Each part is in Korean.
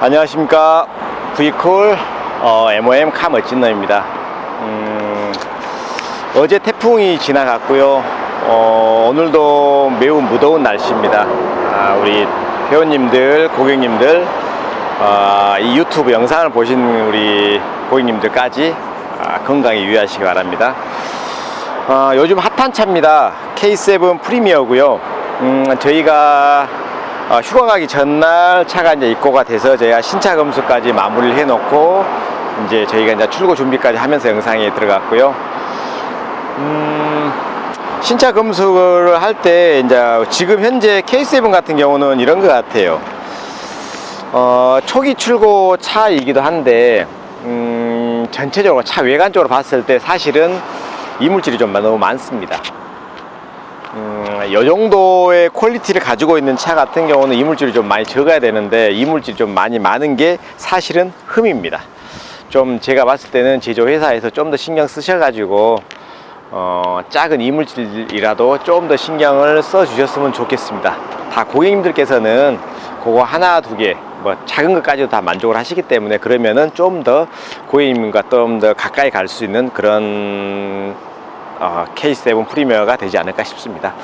안녕하십니까. V콜 어, MOM 카머진너입니다. 음, 어제 태풍이 지나갔고요. 어, 오늘도 매우 무더운 날씨입니다. 아, 우리 회원님들 고객님들 아, 이 유튜브 영상을 보신 우리 고객님들까지 아, 건강히 유의하시기 바랍니다. 아, 요즘 핫한 차입니다. K7 프리미어고요. 음, 저희가 어, 휴가 가기 전날 차가 이제 입고가 돼서 제가 신차 검수까지 마무리를 해놓고 이제 저희가 이제 출고 준비까지 하면서 영상에 들어갔고요. 음, 신차 검수를 할 때 이제 지금 현재 K7 같은 경우는 이런 것 같아요. 어, 초기 출고 차이기도 한데 음, 전체적으로 차 외관적으로 봤을 때 사실은 이물질이 좀 너무 많습니다. 음, 이 정도의 퀄리티를 가지고 있는 차 같은 경우는 이물질이 좀 많이 적어야 되는데 이물질이 좀 많이 많은 게 사실은 흠입니다. 좀 제가 봤을 때는 제조회사에서 좀 더 신경 쓰셔가지고 어, 작은 이물질이라도 좀 더 신경을 써 주셨으면 좋겠습니다. 다 고객님들께서는 그거 하나 두 개, 뭐 작은 것까지도 다 만족을 하시기 때문에 그러면은 좀 더 고객님과 좀 더 가까이 갈 수 있는 그런 어, K7 프리미어가 되지 않을까 싶습니다.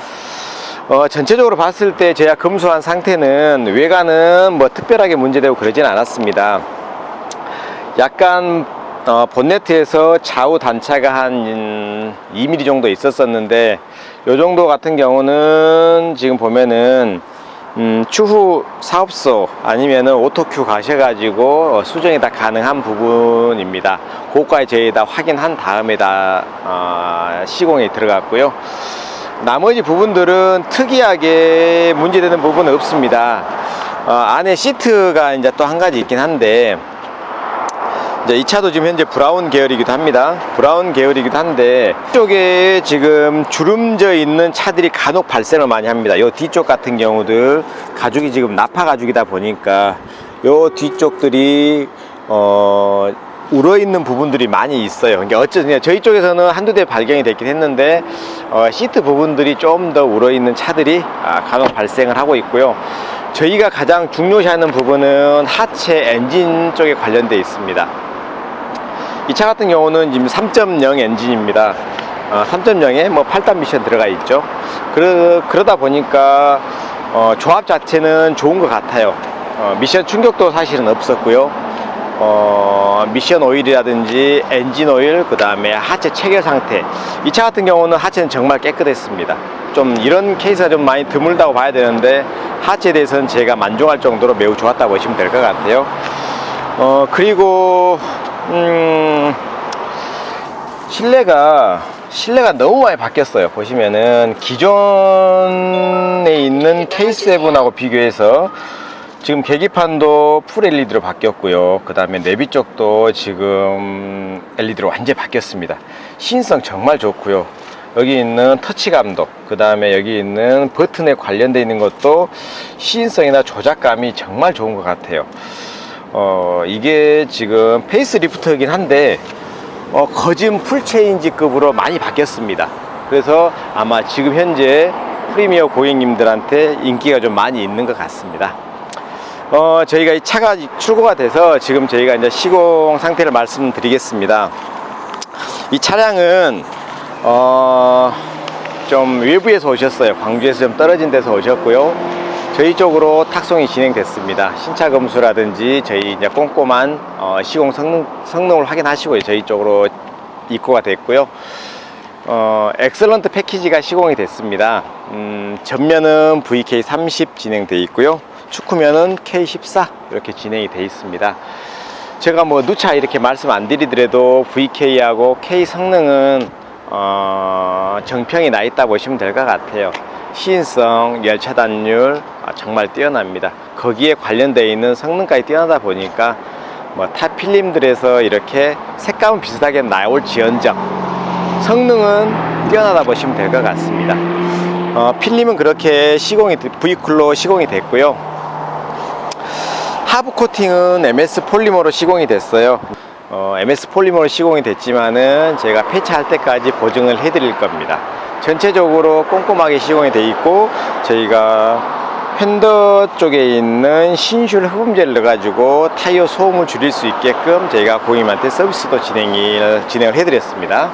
어, 전체적으로 봤을 때 제가 검수한 상태는 외관은 뭐 특별하게 문제되고 그러진 않았습니다. 약간 어, 본네트에서 좌우 단차가 한 2mm 정도 있었었는데 요 정도 같은 경우는 지금 보면은 음, 추후 사업소 아니면은 오토큐 가셔가지고 어, 수정이 다 가능한 부분입니다. 고가에 저희 다 확인한 다음에 다 어, 시공에 들어갔고요. 나머지 부분들은 특이하게 문제되는 부분은 없습니다. 어, 안에 시트가 이제 또 한 가지 있긴 한데 이제 이 차도 지금 현재 브라운 계열이기도 합니다. 브라운 계열이기도 한데 이쪽에 지금 주름져 있는 차들이 간혹 발생을 많이 합니다. 요 뒤쪽 같은 경우들 가죽이 지금 나파 가죽이다 보니까 요 뒤쪽들이 어 울어 있는 부분들이 많이 있어요. 그러니까 어쨌든 저희 쪽에서는 한두 대 발견이 됐긴 했는데 어, 시트 부분들이 좀 더 울어 있는 차들이 아, 간혹 발생을 하고 있고요. 저희가 가장 중요시하는 부분은 하체 엔진 쪽에 관련되어 있습니다. 이 차 같은 경우는 지금 3.0 엔진입니다. 어, 3.0에 뭐 8단 미션 들어가 있죠. 그러, 그러다 보니까 어, 조합 자체는 좋은 것 같아요. 어, 미션 충격도 사실은 없었고요. 어, 미션 오일이라든지 엔진 오일, 그 다음에 하체 체결 상태. 이 차 같은 경우는 하체는 정말 깨끗했습니다. 좀 이런 케이스가 좀 많이 드물다고 봐야 되는데 하체에 대해서는 제가 만족할 정도로 매우 좋았다고 보시면 될 것 같아요. 어, 그리고 음, 실내가 실내가 너무 많이 바뀌었어요. 보시면은 기존에 있는 K7하고 비교해서 지금 계기판도 풀 LED로 바뀌었고요. 그 다음에 내비 쪽도 지금 LED로 완전히 바뀌었습니다. 시인성 정말 좋고요. 여기 있는 터치감도, 그 다음에 여기 있는 버튼에 관련되어 있는 것도 시인성이나 조작감이 정말 좋은 것 같아요. 어, 이게 지금 페이스 리프트이긴 한데, 어, 거진 풀체인지급으로 많이 바뀌었습니다. 그래서 아마 지금 현재 프리미어 고객님들한테 인기가 좀 많이 있는 것 같습니다. 어, 저희가 이 차가 출고가 돼서 지금 저희가 이제 시공 상태를 말씀드리겠습니다. 이 차량은, 어, 좀 외부에서 오셨어요. 광주에서 좀 떨어진 데서 오셨고요. 저희 쪽으로 탁송이 진행됐습니다. 신차 검수라든지 저희 이제 꼼꼼한 어, 시공 성능, 성능을 확인하시고 저희 쪽으로 입고가 됐고요. 어, 엑셀런트 패키지가 시공이 됐습니다. 음, 전면은 VK30 진행되어 있고요. 축구면은 K14 이렇게 진행이 되어 있습니다. 제가 뭐 누차 이렇게 말씀 안 드리더라도 VK하고 K 성능은 어, 정평이 나 있다 보시면 될 것 같아요. 시인성, 열차 단율 아, 정말 뛰어납니다. 거기에 관련되어 있는 성능까지 뛰어나다 보니까 뭐타 필름들에서 이렇게 색감은 비슷하게 나올 지연정 성능은 뛰어나다 보시면 될 것 같습니다. 어, 필름은 그렇게 시공이 V쿨로 시공이 됐고요. 하부 코팅은 MS 폴리머로 시공이 됐어요. 어, MS 폴리머로 시공이 됐지만은 제가 폐차할 때까지 보증을 해드릴 겁니다. 전체적으로 꼼꼼하게 시공이 돼 있고 저희가 팬더 쪽에 있는 신슐 흡음제를 넣어가지고 타이어 소음을 줄일 수 있게끔 저희가 고객님한테 서비스도 진행을, 진행을 해드렸습니다.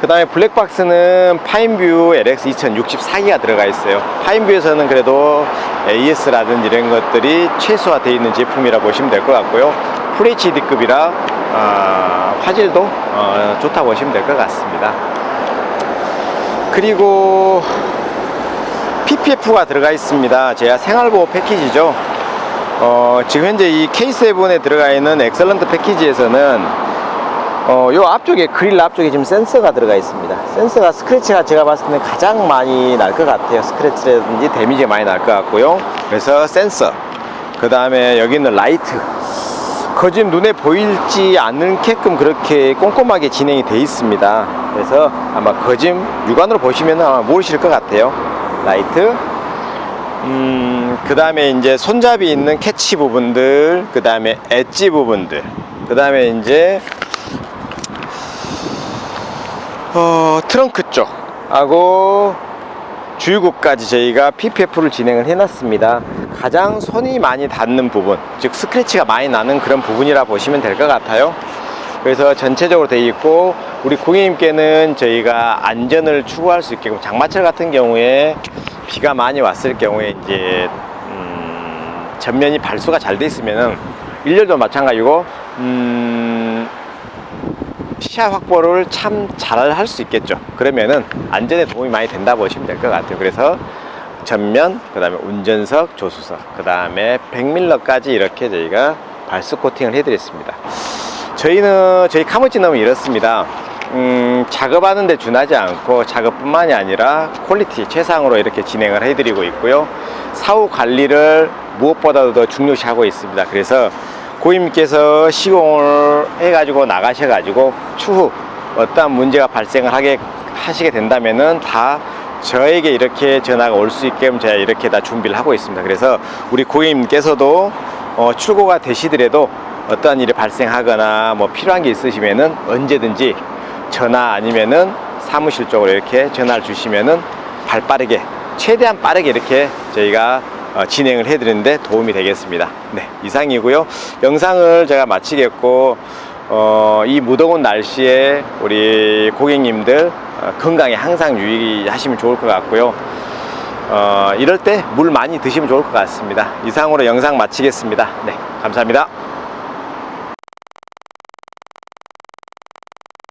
그 다음에 블랙박스는 파인뷰 LX 2064기가 들어가 있어요. 파인뷰에서는 그래도 AS라든지 이런 것들이 최소화되어 있는 제품이라 보시면 될 것 같고요. FHD급이라 아, 화질도 어, 좋다 보시면 될 것 같습니다. 그리고 PPF가 들어가 있습니다. 제가 생활보호 패키지죠. 어, 지금 현재 이 K7에 들어가 있는 엑설런트 패키지에서는 어, 요 앞쪽에 그릴 앞쪽에 지금 센서가 들어가 있습니다. 센서가 스크래치가 제가 봤을 때는 가장 많이 날 것 같아요. 스크래치라든지 데미지가 많이 날 것 같고요. 그래서 센서. 그 다음에 여기 있는 라이트. 거짓 눈에 보이지 않게끔 그렇게 꼼꼼하게 진행이 돼 있습니다. 그래서 아마 거짓 육안으로 보시면 아마 모르실 것 같아요. 라이트. 음, 그 다음에 이제 손잡이 있는 캐치 부분들, 그 다음에 엣지 부분들, 그 다음에 이제 어, 트렁크 쪽 하고 주유구까지 저희가 PPF를 진행을 해놨습니다. 가장 손이 많이 닿는 부분, 즉 스크래치가 많이 나는 그런 부분이라 보시면 될 것 같아요. 그래서 전체적으로 되어 있고 우리 고객님께는 저희가 안전을 추구할 수 있게끔 장마철 같은 경우에 비가 많이 왔을 경우에 이제 음, 전면이 발수가 잘 돼 있으면은 일렬도 마찬가지고 음, 시야 확보를 참 잘 할 수 있겠죠. 그러면은 안전에 도움이 많이 된다 보시면 될 것 같아요. 그래서 전면, 그 다음에 운전석, 조수석, 그 다음에 백밀러까지 이렇게 저희가 발수 코팅을 해드렸습니다. 저희는 저희 카모지넘은 이렇습니다. 음, 작업하는데 준하지 않고 작업뿐만이 아니라 퀄리티 최상으로 이렇게 진행을 해드리고 있고요. 사후 관리를 무엇보다도 더 중요시하고 있습니다. 그래서 고객님께서 시공을 해가지고 나가셔가지고 추후 어떠한 문제가 발생을 하게 하시게 된다면은 다 저에게 이렇게 전화가 올 수 있게끔 제가 이렇게 다 준비를 하고 있습니다. 그래서 우리 고객님께서도 어, 출고가 되시더라도 어떠한 일이 발생하거나 뭐 필요한 게 있으시면은 언제든지 전화 아니면은 사무실 쪽으로 이렇게 전화를 주시면은 발 빠르게 최대한 빠르게 이렇게 저희가 어, 진행을 해드리는데 도움이 되겠습니다. 네, 이상이고요. 영상을 제가 마치겠고 어, 이 무더운 날씨에 우리 고객님들 어, 건강에 항상 유의하시면 좋을 것 같고요. 어, 이럴 때 물 많이 드시면 좋을 것 같습니다. 이상으로 영상 마치겠습니다. 네, 감사합니다.